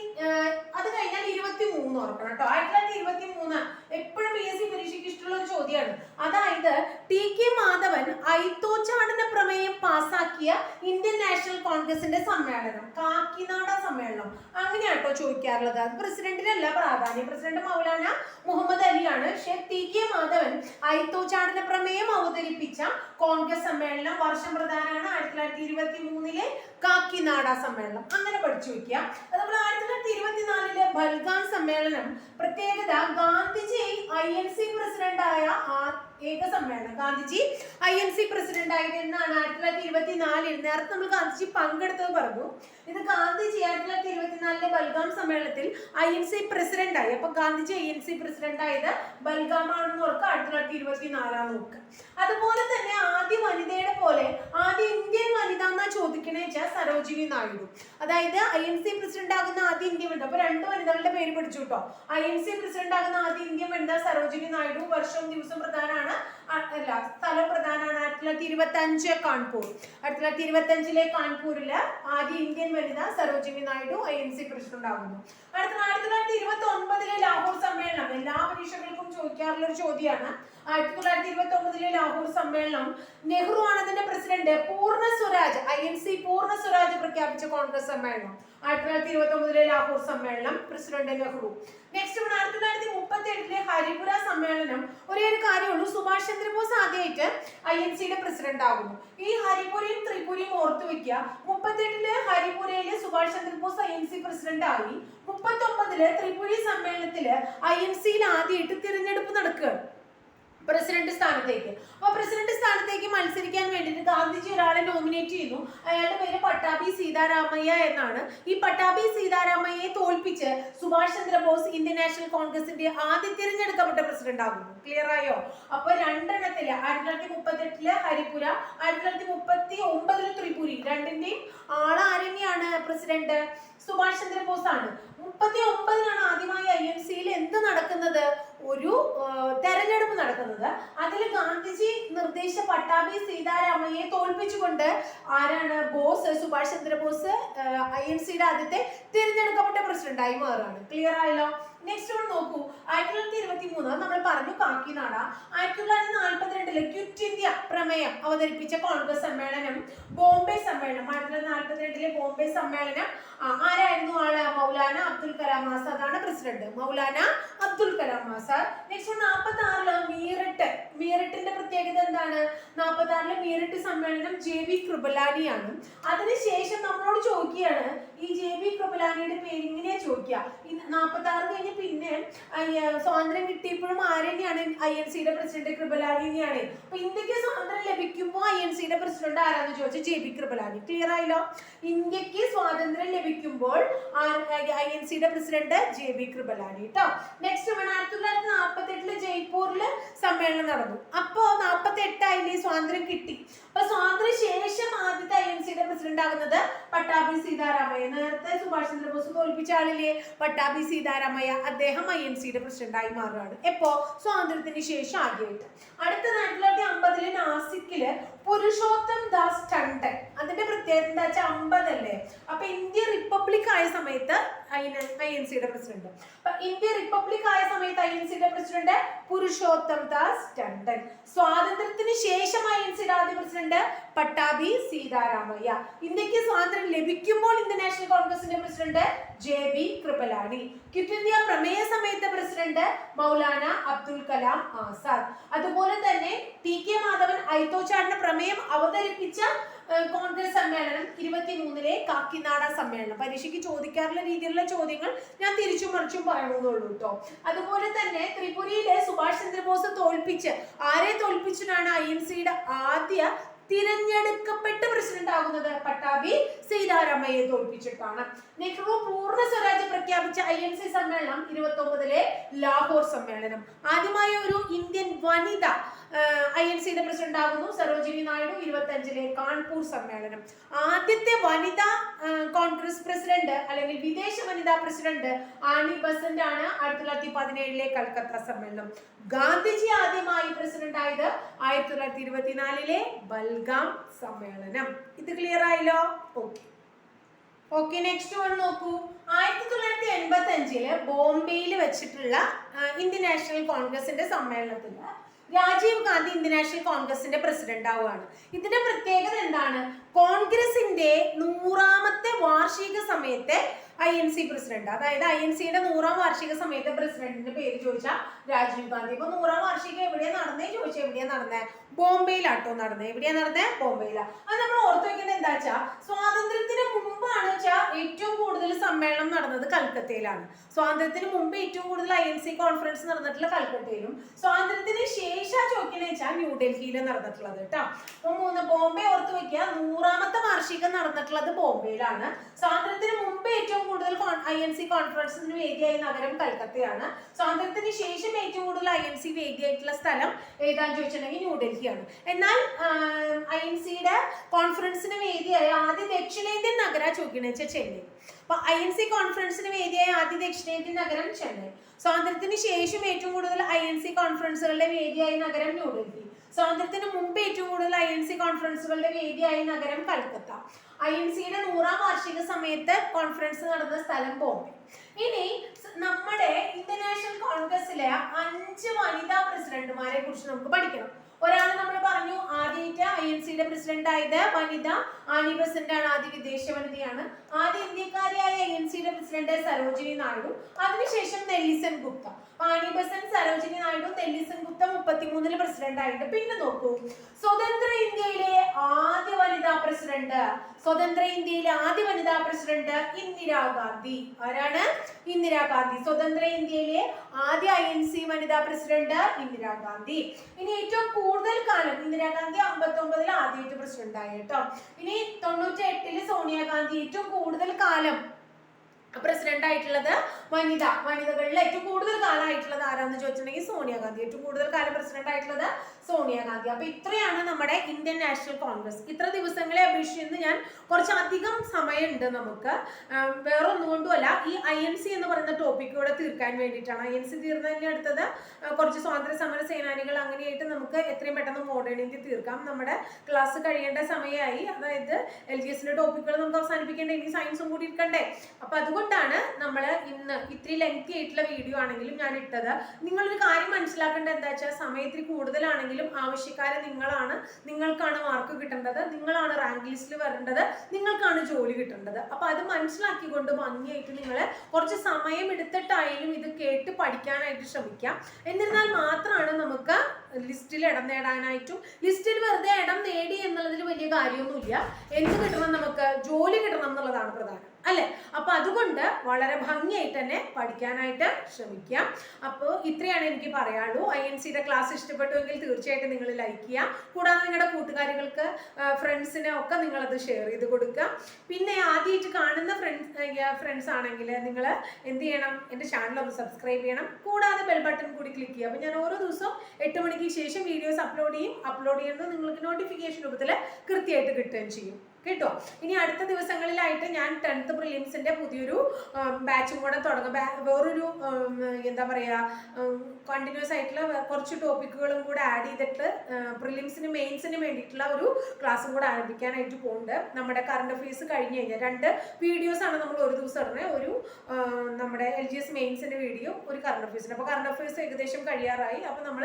അത് കഴിഞ്ഞാൽ ഇരുപത്തി മൂന്ന് ഓർക്കണം കേട്ടോ. ആയിരത്തി തൊള്ളായിരത്തി ഇരുപത്തി മൂന്ന് എപ്പോഴും പി എസ് സി പരീക്ഷയ്ക്ക് ഇഷ്ടമുള്ള ഒരു ചോദ്യമാണ്. അതായത് ടി കെ മാധവൻ ഐത്തോച്ചാടന പ്രമേയം പാസാക്കിയ ഇന്ത്യൻ നാഷണൽ കോൺഗ്രസിന്റെ സമ്മേളനം കാക്കിനാട സമ്മേളനം. അങ്ങനെയാട്ടോ ചോദിക്കാറുള്ളത്. അത് പ്രസിഡന്റിനല്ല പ്രാധാന്യം. പ്രസിഡന്റ് മൗലാന മുഹമ്മദ് അലിയാണ്. പക്ഷെ ടി കെ മാധവൻ ഐത്തോച്ചാടന പ്രമേയം അവതരിപ്പിച്ച കോൺഗ്രസ് സമ്മേളനം വർഷം പ്രധാനമാണ്. ആയിരത്തി തൊള്ളായിരത്തി ഇരുപത്തി മൂന്നിലെ കാക്കിനാട സമ്മേളനം. അങ്ങനെ പഠിച്ചു വെക്കുക അതുപോലെ ആയിരത്തി തൊള്ളായിരത്തി ഇരുപത്തിനാലിലെ ബൽഗാൻ സമ്മേളനം പ്രത്യേകത ഗാന്ധിജി ഐ എൻ സി പ്രസിഡന്റായ ഏക സമ്മേളനം Gandhiji I N C president എന്നാണ്? ആയിരത്തി തൊള്ളായിരത്തി ഇരുപത്തിനാലിൽ നേരത്തെ നമ്മൾ ഗാന്ധിജി പങ്കെടുത്തത് പറഞ്ഞു. ഇത് ഗാന്ധിജി ആയിരത്തി തൊള്ളായിരത്തി ഇരുപത്തിനാലിലെ ബൽഗാം സമ്മേളനത്തിൽ ഐ എൻ സി പ്രസിഡന്റ് അപ്പൊ Gandhiji I N C president Belgaum ആണെന്ന് ഓർക്കുക. ആയിരത്തി തൊള്ളായിരത്തി ഇരുപത്തിനാലാം നോക്കുക അതുപോലെ തന്നെ ആദ്യ വനിതയുടെ പോലെ ആദ്യ ഇന്ത്യൻ വനിത എന്നാ ചോദിക്കണേ വെച്ചാൽ സരോജിനി നായിഡു. അതായത് ഐ എൻ സി പ്രസിഡന്റ് ആകുന്ന ആദ്യ ഇന്ത്യൻ വനിത. അപ്പൊ രണ്ട് വനിതകളുടെ പേര് പഠിച്ചു കേട്ടോ. ഐ എൻ സി പ്രസിഡന്റ് ആകുന്ന ആദ്യ ഇന്ത്യൻ വനിത സരോജിനി നായിഡു വർഷവും ദിവസം പ്രധാനമാണ് അല്ല സ്ഥലം പ്രധാനമാണ് ആയിരത്തി തൊള്ളായിരത്തി ഇരുപത്തി അഞ്ച് കാൺപൂർ. ആയിരത്തി തൊള്ളായിരത്തി ഇരുപത്തി അഞ്ചിലെ കാൺപൂരിൽ ആദ്യ Indian Vanitha Sarojini Naidu I N C president ആകുന്നു അടുത്ത ആയിരത്തി തൊള്ളായിരത്തി ഇരുപത്തി ഒൻപതിലെ ലാഹോർ സമ്മേളനം. എല്ലാ പരീക്ഷകൾക്കും ചോദിക്കാറുള്ള ഒരു ചോദ്യമാണ്. ആയിരത്തി തൊള്ളായിരത്തി ഇരുപത്തി ഒമ്പതിലെ ലാഹോർ സമ്മേളനം നെഹ്റു ആണ് അതിന്റെ പ്രസിഡന്റ് പൂർണ സ്വരാജ് ഐ എൻ സി പൂർണ സ്വരാജ് പ്രഖ്യാപിച്ച കോൺഗ്രസ് സമ്മേളനം. ആയിരത്തി തൊള്ളായിരത്തി ഇരുപത്തി ഒമ്പതിലെ ലാഹോർ സമ്മേളനം പ്രസിഡന്റ് നെഹ്റു. നെക്സ്റ്റ് ആയിരത്തി തൊള്ളായിരത്തി മുപ്പത്തി എട്ടിലെ ഹരിപുര സമ്മേളനം. ഒരേ ഒരു കാര്യമുള്ളൂ. സുഭാഷ് ചന്ദ്രബോസ് ആദ്യമായിട്ട് ഐ എൻ സിയുടെ പ്രസിഡന്റ് ആകുന്നു. ഈ ഹരിപുരയും ത്രിപുരയും ഓർത്തു വെക്കുക. മുപ്പത്തെട്ടിൽ ഹരിപുരയിൽ Subhash Chandra Bose I N C president ആയി. മുപ്പത്തി ഒമ്പതിൽ ത്രിപുരി സമ്മേളനത്തിൽ ഐ എൻ സിയിൽ ആദ്യമായിട്ട് തിരഞ്ഞെടുപ്പ് നടക്കുകയാണ്. പ്രസിഡന്റ് സ്ഥാനത്തേക്ക്. അപ്പൊ പ്രസിഡന്റ് സ്ഥാനത്തേക്ക് മത്സരിക്കാൻ വേണ്ടിയിട്ട് ഗാന്ധിജി ഒരാളെ നോമിനേറ്റ് ചെയ്യുന്നു. അയാളുടെ പേര് പട്ടാഭി സീതാരാമയ്യ എന്നാണ്. ഈ പട്ടാഭി സീതാരാമയ്യയെ തോൽപ്പിച്ച് സുഭാഷ് ചന്ദ്രബോസ് ഇന്ത്യൻ നാഷണൽ കോൺഗ്രസിന്റെ ആദ്യ തിരഞ്ഞെടുക്കപ്പെട്ട പ്രസിഡന്റ് ആകുന്നു. ക്ലിയർ ആയോ? അപ്പൊ രണ്ടെണ്ണത്തിൽ ആയിരത്തി തൊള്ളായിരത്തി മുപ്പത്തെട്ടിൽ ഹരിപുര ആയിരത്തി തൊള്ളായിരത്തി മുപ്പത്തി ഒമ്പതിൽ ത്രിപുരി. രണ്ടിന്റെയും ആളാരനെയാണ് പ്രസിഡന്റ്? സുഭാഷ് ചന്ദ്രബോസ് ആണ് മുപ്പത്തി ഒമ്പതിനാണ് ആദ്യമായി ഐ എം സിയിൽ എന്ത് നടക്കുന്നത്? ഒരു തെരഞ്ഞെടുപ്പ് നടക്കുന്നത്. അതിൽ ഗാന്ധിജി നിർദ്ദേശ പട്ടാഭി സീതാരാമയെ തോൽപ്പിച്ചുകൊണ്ട് ആരാണ്? ബോസ് സുഭാഷ് ചന്ദ്രബോസ് ഐ എം സിയുടെ ആദ്യത്തെ തിരഞ്ഞെടുക്കപ്പെട്ട പ്രസിഡന്റായി മാറുകയാണ്. ക്ലിയർ ആയല്ലോ? നെക്സ്റ്റ് നോക്കൂ. ആയിരത്തി തൊള്ളായിരത്തി ഇരുപത്തി മൂന്ന് നമ്മൾ പറഞ്ഞു കാക്കിനാട ആയിരത്തി തൊള്ളായിരത്തി നാൽപ്പത്തിരണ്ടിൽ ക്വിറ്റ് ഇന്ത്യ പ്രമേയം അവതരിപ്പിച്ച കോൺഗ്രസ് സമ്മേളനം ബോംബെ സമ്മേളനം. ആയിരത്തി തൊള്ളായിരത്തി നാൽപ്പത്തിരണ്ടിലെ ബോംബെ സമ്മേളനം ആരായിരുന്നു ആൾ? മൗലാന അബ്ദുൽ കലാം ആസാദ് ആണ് പ്രസിഡന്റ്. മൗലാന അബ്ദുൽ കലാം ആസാദ്. നെക്സ്റ്റ് നാൽപ്പത്തി ആറിൽ മീററ്റ്. മീററ്റിന്റെ പ്രത്യേകത എന്താണ്? നാൽപ്പത്തി ആറിലെ മീററ്റ് സമ്മേളനം ജെ വി കൃപലാനിയാണ്. അതിനുശേഷം നമ്മളോട് ചോദിക്കുകയാണ് ഈ ജെ വി കൃപലാനിയുടെ പേര് ഇങ്ങനെയാ ചോദിക്കുക. നാൽപ്പത്തി ആറ് കഴിഞ്ഞ് പിന്നെ സ്വാതന്ത്ര്യം കിട്ടിയപ്പോഴും ആരെന്നെയാണ് ഐ എൻ സിയുടെ പ്രസിഡന്റ് കൃപലാനിയാണ് അപ്പൊ ഇന്ത്യയ്ക്ക് സ്വാതന്ത്ര്യം ലഭിക്കുമ്പോൾ ഐ എൻ സിയുടെ പ്രസിഡന്റ് ആരാന്ന് ചോദിച്ചാൽ ജെ ബി കൃപലാനി. ക്ലിയർ ആയല്ലോ? ഇന്ത്യയ്ക്ക് സ്വാതന്ത്ര്യം ലഭിക്കുമ്പോൾ ഐ എൻ സിയുടെ പ്രസിഡന്റ് ജെ ബി കൃപലാനി കേട്ടോ നെക്സ്റ്റ് ആയിരത്തി തൊള്ളായിരത്തി നാൽപ്പത്തി എട്ടിൽ ജയ്പൂരിൽ സമ്മേളനം നടന്നു. അപ്പോ നാൽപ്പത്തി എട്ടായില്ലേ സ്വാതന്ത്ര്യം കിട്ടി? അപ്പൊ സ്വാതന്ത്ര്യ ശേഷം ആദ്യത്തെ ഐ എൻ സിയുടെ പ്രസിഡന്റ് ആകുന്നത് പട്ടാഭി സീതാരാമയ്യ. നേരത്തെ സുഭാഷ് ചന്ദ്രബോസ് തോൽപ്പിച്ച ആളില്ലേ? പട്ടാഭി സീതാരാമയ്യ അദ്ദേഹം ഐ എൻ സിയുടെ പ്രസിഡന്റായി മാറുകയാണ്. എപ്പോ? സ്വാതന്ത്ര്യത്തിന് ശേഷം ആദ്യമായിട്ട്. അടുത്ത ആയിരത്തി തൊള്ളായിരത്തി അമ്പതിലെ നാസിക്കിൽ പുരുഷോത്തം ദാസ് ടണ്ടൻ അതിന്റെ പ്രത്യേകത എന്താ വെച്ചാൽ അമ്പതല്ലേ? അപ്പൊ ഇന്ത്യ റിപ്പബ്ലിക് ആയ സമയത്ത് ഐ എൻ സിയുടെ പ്രസിഡന്റ് അപ്പൊ ഇന്ത്യ റിപ്പബ്ലിക് ആയ സമയത്ത് ഐ എൻ സിയുടെ പ്രസിഡന്റ് പുരുഷോത്തം ദാസ് ടണ്ടൻ സ്വാതന്ത്ര്യത്തിന് ശേഷം ഐ എൻ സിയുടെ ആദ്യ പ്രസിഡന്റ് പട്ടാഭി സീതാരാമയ്യ. ഇന്ത്യയ്ക്ക് സ്വാതന്ത്ര്യം ലഭിക്കുമ്പോൾ ഇന്ത്യൻ നാഷണൽ കോൺഗ്രസിന്റെ president J B Kripalani. Quit India പ്രമേയ സമയത്ത് പ്രസിഡന്റ് മൗലാന അബ്ദുൽ കലാം ആസാദ്. അതുപോലെ തന്നെ ടി കെ മാധവൻ ഐത്തോച്ചാടിന്റെ പ്രമേയം അവതരിപ്പിച്ച ഏഹ്, കോൺഗ്രസ് സമ്മേളനം ഇരുപത്തിമൂന്നിലെ കാക്കിനാട സമ്മേളനം. പരീക്ഷയ്ക്ക് ചോദിക്കാറുള്ള രീതിയിലുള്ള ചോദ്യങ്ങൾ ഞാൻ തിരിച്ചും മറിച്ചും പറയണമെന്നുള്ളൂ കേട്ടോ അതുപോലെ തന്നെ ത്രിപുരയിലെ സുഭാഷ് ചന്ദ്രബോസ് തോൽപ്പിച്ച് ആരെ തോൽപ്പിച്ചിട്ടാണ് ഐ എം സിയുടെ ആദ്യ തിരഞ്ഞെടുക്കപ്പെട്ട ആകുന്നത് പട്ടാഭി സീതാരാമയെ തോൽപ്പിച്ചിട്ടാണ്. നെഹ്റു പൂർണ സ്വരാജ്യം പ്രഖ്യാപിച്ച ഐ എൻ സി സമ്മേളനം ഇരുപത്തി ഒമ്പതിലെ ലാഹോർ സമ്മേളനം. ആദ്യമായ ഒരു ഇന്ത്യൻ വനിത ഐ എൻ സിയുടെ പ്രസിഡന്റ് ആകുന്നു. സരോജിനി നായിഡു ഇരുപത്തി അഞ്ചിലെ കാൺപൂർ സമ്മേളനം. ആദ്യത്തെ വനിതാ കോൺഗ്രസ് പ്രസിഡന്റ് അല്ലെങ്കിൽ വിദേശ വനിതാ പ്രസിഡന്റ് ആണി ബസന്റ് ആണ് ആയിരത്തി തൊള്ളായിരത്തി പതിനേഴിലെ കൽക്കത്ത സമ്മേളനം. ഗാന്ധിജി ആദ്യമായി പ്രസിഡന്റ് ആയത് ആയിരത്തി തൊള്ളായിരത്തി ഇരുപത്തിനാലിലെ ബൽഗാം സമ്മേളനം. ഇത് ക്ലിയർ ആയില്ലോ? ഓക്കെ ഓക്കെ നെക്സ്റ്റ് വൺ നോക്കൂ. ആയിരത്തി തൊള്ളായിരത്തി എൺപത്തി അഞ്ചിൽ ബോംബെയിൽ വെച്ചിട്ടുള്ള ഇന്ത്യൻ നാഷണൽ കോൺഗ്രസിന്റെ സമ്മേളനത്തിൽ രാജീവ് ഗാന്ധി ഇന്ത്യൻ നാഷണൽ കോൺഗ്രസിന്റെ പ്രസിഡന്റ് ആവുകയാണ്. ഇതിന്റെ പ്രത്യേകത എന്താണ്? കോൺഗ്രസിന്റെ നൂറാമത്തെ വാർഷിക സമയത്തെ ഐ എൻ സി പ്രസിഡന്റ് അതായത് ഐ എൻ സിയുടെ നൂറാം വാർഷിക സമയത്ത് പ്രസിഡന്റിന്റെ പേര് ചോദിച്ചാൽ രാജീവ് ഗാന്ധി. ഇപ്പൊ നൂറാം വാർഷികം എവിടെയാ നടന്നേ? ചോദിച്ചാൽ എവിടെയാ നടന്നേ? ബോംബെയിലാട്ടോ നടന്നേ. എവിടെയാ നടന്നേ? ബോംബെയിലാണ് അത് നമ്മൾ ഓർത്തു വെക്കുന്നത് എന്താ വെച്ചാ സ്വാതന്ത്ര്യത്തിന് മുമ്പാണ് വെച്ചാൽ ഏറ്റവും കൂടുതൽ സമ്മേളനം നടന്നത് കൽക്കത്തയിലാണ്. സ്വാതന്ത്ര്യത്തിന് മുമ്പ് ഏറ്റവും കൂടുതൽ ഐ എൻ സി കോൺഫറൻസ് നടന്നിട്ടുള്ള കൽക്കത്തയിലും സ്വാതന്ത്ര്യത്തിന് ശേഷം ചോദിക്കുന്നത് വെച്ചാൽ ന്യൂഡൽഹിയിലും നടന്നിട്ടുള്ളത് കേട്ടോ അപ്പൊ മൂന്ന് ബോംബെ ഓർത്ത് വെക്കുക നൂറാമത്തെ വാർഷികം നടന്നിട്ടുള്ളത് ബോംബെയിലാണ്. സ്വാതന്ത്ര്യത്തിന് മുമ്പ് ഏറ്റവും കൂടുതൽ ഐ എൻ സി കോൺഫറൻസിന് വേദിയായ നഗരം കൽക്കത്തയാണ്. സ്വാതന്ത്ര്യത്തിന് ശേഷം ഏറ്റവും കൂടുതൽ ഐ എൻ സി വേദിയായിട്ടുള്ള സ്ഥലം ഏതാന്ന് ചോദിച്ചിട്ടുണ്ടെങ്കിൽ ന്യൂഡൽഹിയാണ് എന്നാൽ ഐ എൻ സിയുടെ കോൺഫറൻസിന് വേദിയായ ആദ്യ ദക്ഷിണേന്ത്യൻ നഗര ചോദിക്കണേ വെച്ചാൽ ചെന്നൈ. അപ്പൊ ഐ എൻ സി കോൺഫറൻസിന് വേദിയായ ആദ്യ ദക്ഷിണേന്ത്യൻ നഗരം ചെന്നൈ. സ്വാതന്ത്ര്യത്തിന് ശേഷം ഏറ്റവും കൂടുതൽ ഐ എൻ സി കോൺഫറൻസുകളുടെ വേദിയായ നഗരം ന്യൂഡൽഹി സ്വാതന്ത്ര്യത്തിന് മുമ്പ് ഏറ്റവും കൂടുതൽ ഐ എൻ സി കോൺഫറൻസുകളുടെ വേദിയായ നഗരം കൽക്കത്ത. ഐ എൻ സിയുടെ നൂറാം വാർഷിക സമയത്ത് കോൺഫറൻസ് നടന്ന സ്ഥലം ബോംബെ. ഇനി നമ്മുടെ ഇന്റർനാഷണൽ കോൺഗ്രസിലെ അഞ്ച് വനിതാ പ്രസിഡന്റുമാരെ കുറിച്ച് നമുക്ക് പഠിക്കണം. ഒരാൾ നമ്മൾ പറഞ്ഞു ആദ്യമായിട്ട് ഐ എൻ സിയുടെ പ്രസിഡന്റ് ആയത് വനിത. ആനി ആണ് ആദ്യ വിദേശ വനിതയാണ്. ആദ്യ ഇന്ത്യക്കാരിയായ ഐ എൻ സിയുടെ പ്രസിഡന്റ് സരോജിനി നായിഡു അതിനുശേഷം നെല്ലിസൻ ഗുപ്ത. പാണിബസൻ സരോജിനി നായിഡു നെല്ലിസൻ ഗുപ്ത മുപ്പത്തിമൂന്നിൽ പ്രസിഡന്റ് ആയിട്ട്. പിന്നെ നോക്കൂ. സ്വതന്ത്ര ഇന്ത്യയിലെ ആദ്യ വനിതാ പ്രസിഡന്റ് സ്വതന്ത്ര ഇന്ത്യയിലെ ആദ്യ വനിതാ പ്രസിഡന്റ് ഇന്ദിരാഗാന്ധി. ആരാണ്? ഇന്ദിരാഗാന്ധി. സ്വതന്ത്ര ഇന്ത്യയിലെ ആദ്യ ഐ എൻ സി വനിതാ പ്രസിഡന്റ് ഇന്ദിരാഗാന്ധി. ഇനി ഏറ്റവും കൂടുതൽ കാലം ഇന്ദിരാഗാന്ധി അമ്പത്തി ഒമ്പതിൽ ആദ്യമായിട്ട് പ്രസിഡന്റ് ആയി കേട്ടോ. ഇനി തൊണ്ണൂറ്റി എട്ടിൽ സോണിയാഗാന്ധി ഏറ്റവും കൂടുതൽ കാലം പ്രസിഡന്റ് ആയിട്ടുള്ളത് വനിത വനിതകളിൽ ഏറ്റവും കൂടുതൽ കാലമായിട്ടുള്ളത് ആരാന്ന് ചോദിച്ചിട്ടുണ്ടെങ്കിൽ സോണിയാഗാന്ധി ഏറ്റവും കൂടുതൽ കാലം പ്രസിഡന്റ് ആയിട്ടുള്ളത് സോണിയാഗാന്ധി അപ്പൊ ഇത്രയാണ് നമ്മുടെ ഇന്ത്യൻ നാഷണൽ കോൺഗ്രസ് ഇത്ര ദിവസങ്ങളെ അപേക്ഷിച്ച് ഞാൻ കുറച്ചധികം സമയമുണ്ട് നമുക്ക്. വേറെ ഒന്നുകൊണ്ടുമല്ല ഈ ഐ എൻ സി എന്ന് പറയുന്ന ടോപ്പിക് ഇവിടെ തീർക്കാൻ വേണ്ടിയിട്ടാണ്. ഐ എൻ സി തീർന്നതിന്റെ അടുത്തത് കുറച്ച് സ്വാതന്ത്ര്യ സമര സേനാനികൾ അങ്ങനെയായിട്ട് നമുക്ക് എത്രയും പെട്ടെന്ന് മോഡേൺ ഇന്ത്യ തീർക്കാം. നമ്മുടെ ക്ലാസ് കഴിയേണ്ട സമയമായി. അതായത് എൽ ജി എസിന്റെ ടോപ്പിക്കുകൾ നമുക്ക് അവസാനിപ്പിക്കേണ്ട ഇനി സയൻസും കൂടി ഇരിക്കണ്ടേ. അപ്പൊ അതുകൊണ്ടാണ് നമ്മൾ ഇന്ന് ഇത്തിരി ലെങ്തി ആയിട്ടുള്ള വീഡിയോ ആണെങ്കിലും ഞാൻ ഇട്ടത്. നിങ്ങളൊരു കാര്യം മനസ്സിലാക്കേണ്ടത് എന്താ വെച്ചാൽ സമയത്തിൽ കൂടുതലാണെങ്കിലും ആവശ്യക്കാരെ നിങ്ങളാണ്. നിങ്ങൾക്കാണ് മാർക്ക് കിട്ടേണ്ടത്. നിങ്ങളാണ് റാങ്ക് ലിസ്റ്റിൽ വരേണ്ടത്. നിങ്ങൾക്കാണ് ജോലി കിട്ടേണ്ടത്. അപ്പൊ അത് മനസ്സിലാക്കിക്കൊണ്ട് ഭംഗിയായിട്ട് നിങ്ങൾ കുറച്ച് സമയം എടുത്തിട്ടായാലും ഇത് കേട്ട് പഠിക്കാനായിട്ട് ശ്രമിക്കാം. എന്നിരുന്നാൽ മാത്രമാണ് നമുക്ക് ലിസ്റ്റിൽ ഇടം നേടാനായിട്ടും ലിസ്റ്റിൽ വെറുതെ ഇടം നേടി എന്നുള്ളതിൽ വലിയ കാര്യമൊന്നുമില്ല. എന്ത് കിട്ടണം നമുക്ക്? ജോലി കിട്ടണം എന്നുള്ളതാണ് പ്രധാനം. അല്ലെ? അപ്പൊ അതുകൊണ്ട് വളരെ ഭംഗിയായിട്ട് തന്നെ പഠിക്കാനായിട്ട് ശ്രമിക്കാം. അപ്പോൾ ഇത്രയാണ് എനിക്ക് പറയാനുള്ളൂ. ഐ എൻ സിയുടെ ക്ലാസ് ഇഷ്ടപ്പെട്ടുവെങ്കിൽ തീർച്ചയായിട്ടും നിങ്ങൾ ലൈക്ക് ചെയ്യുക കൂടാതെ നിങ്ങളുടെ കൂട്ടുകാരികൾക്ക് ഫ്രണ്ട്സിനെ ഒക്കെ നിങ്ങളത് ഷെയർ ചെയ്ത് കൊടുക്കുക. പിന്നെ ആദ്യമായിട്ട് കാണുന്ന ഫ്രണ്ട്സ് ഫ്രണ്ട്സ് ആണെങ്കിൽ നിങ്ങൾ എന്ത് ചെയ്യണം? എന്റെ ചാനൽ ഒന്ന് സബ്സ്ക്രൈബ് ചെയ്യണം. കൂടാതെ ബെൽ ബട്ടൺ കൂടി ക്ലിക്ക് ചെയ്യുക. അപ്പോൾ ഞാൻ ഓരോ ദിവസവും എട്ട് മണിക്ക് ശേഷം വീഡിയോസ് അപ്ലോഡ് ചെയ്യും. അപ്ലോഡ് ചെയ്യുന്നത് നിങ്ങൾക്ക് നോട്ടിഫിക്കേഷൻ രൂപത്തിൽ കൃത്യമായിട്ട് കിട്ടുകയും ചെയ്യും. കേട്ടോ. ഇനി അടുത്ത ദിവസങ്ങളിലായിട്ട് ഞാൻ ടെൻത്ത് പ്രിലിംസിന്റെ പുതിയൊരു ബാച്ചും കൂടെ തുടങ്ങും. വേറൊരു എന്താ പറയാ കണ്ടിന്യൂസ് ആയിട്ടുള്ള കുറച്ച് ടോപ്പിക്കുകളും കൂടെ ആഡ് ചെയ്തിട്ട് പ്രിലിംസിന് മെയിൻസിന് വേണ്ടിയിട്ടുള്ള ഒരു ക്ലാസ്സും കൂടെ ആരംഭിക്കാനായിട്ട് പോകുന്നുണ്ട് നമ്മുടെ കറണ്ട് അഫയേഴ്സ് കഴിഞ്ഞ് കഴിഞ്ഞാൽ രണ്ട് വീഡിയോസ് ആണ് നമ്മൾ ഒരു ദിവസം ഇടുന്നത്. ഒരു നമ്മുടെ എൽ ജി എസ് മെയിൻസിന്റെ വീഡിയോ ഒരു കറണ്ട് അഫയേഴ്സിന് അപ്പോൾ കറണ്ട് അഫയേഴ്സ് ഏകദേശം കഴിയാറായി. അപ്പോൾ നമ്മൾ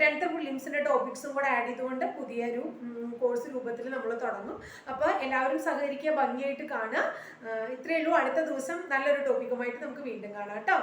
ടെൻത്ത് പ്രിലിംസിന്റെ ടോപ്പിക്സും കൂടെ ആഡ് ചെയ്തുകൊണ്ട് പുതിയൊരു കോഴ്സ് രൂപത്തിൽ നമ്മൾ തുടങ്ങും. അപ്പോൾ എല്ലാവരും സഹകരിക്കുക ഭംഗിയായിട്ട് കാണുക. ഇത്രയേ ഉള്ളൂ. അടുത്ത ദിവസം നല്ലൊരു ടോപ്പിക്കുമായിട്ട് നമുക്ക് വീണ്ടും കാണാം. കേട്ടോ?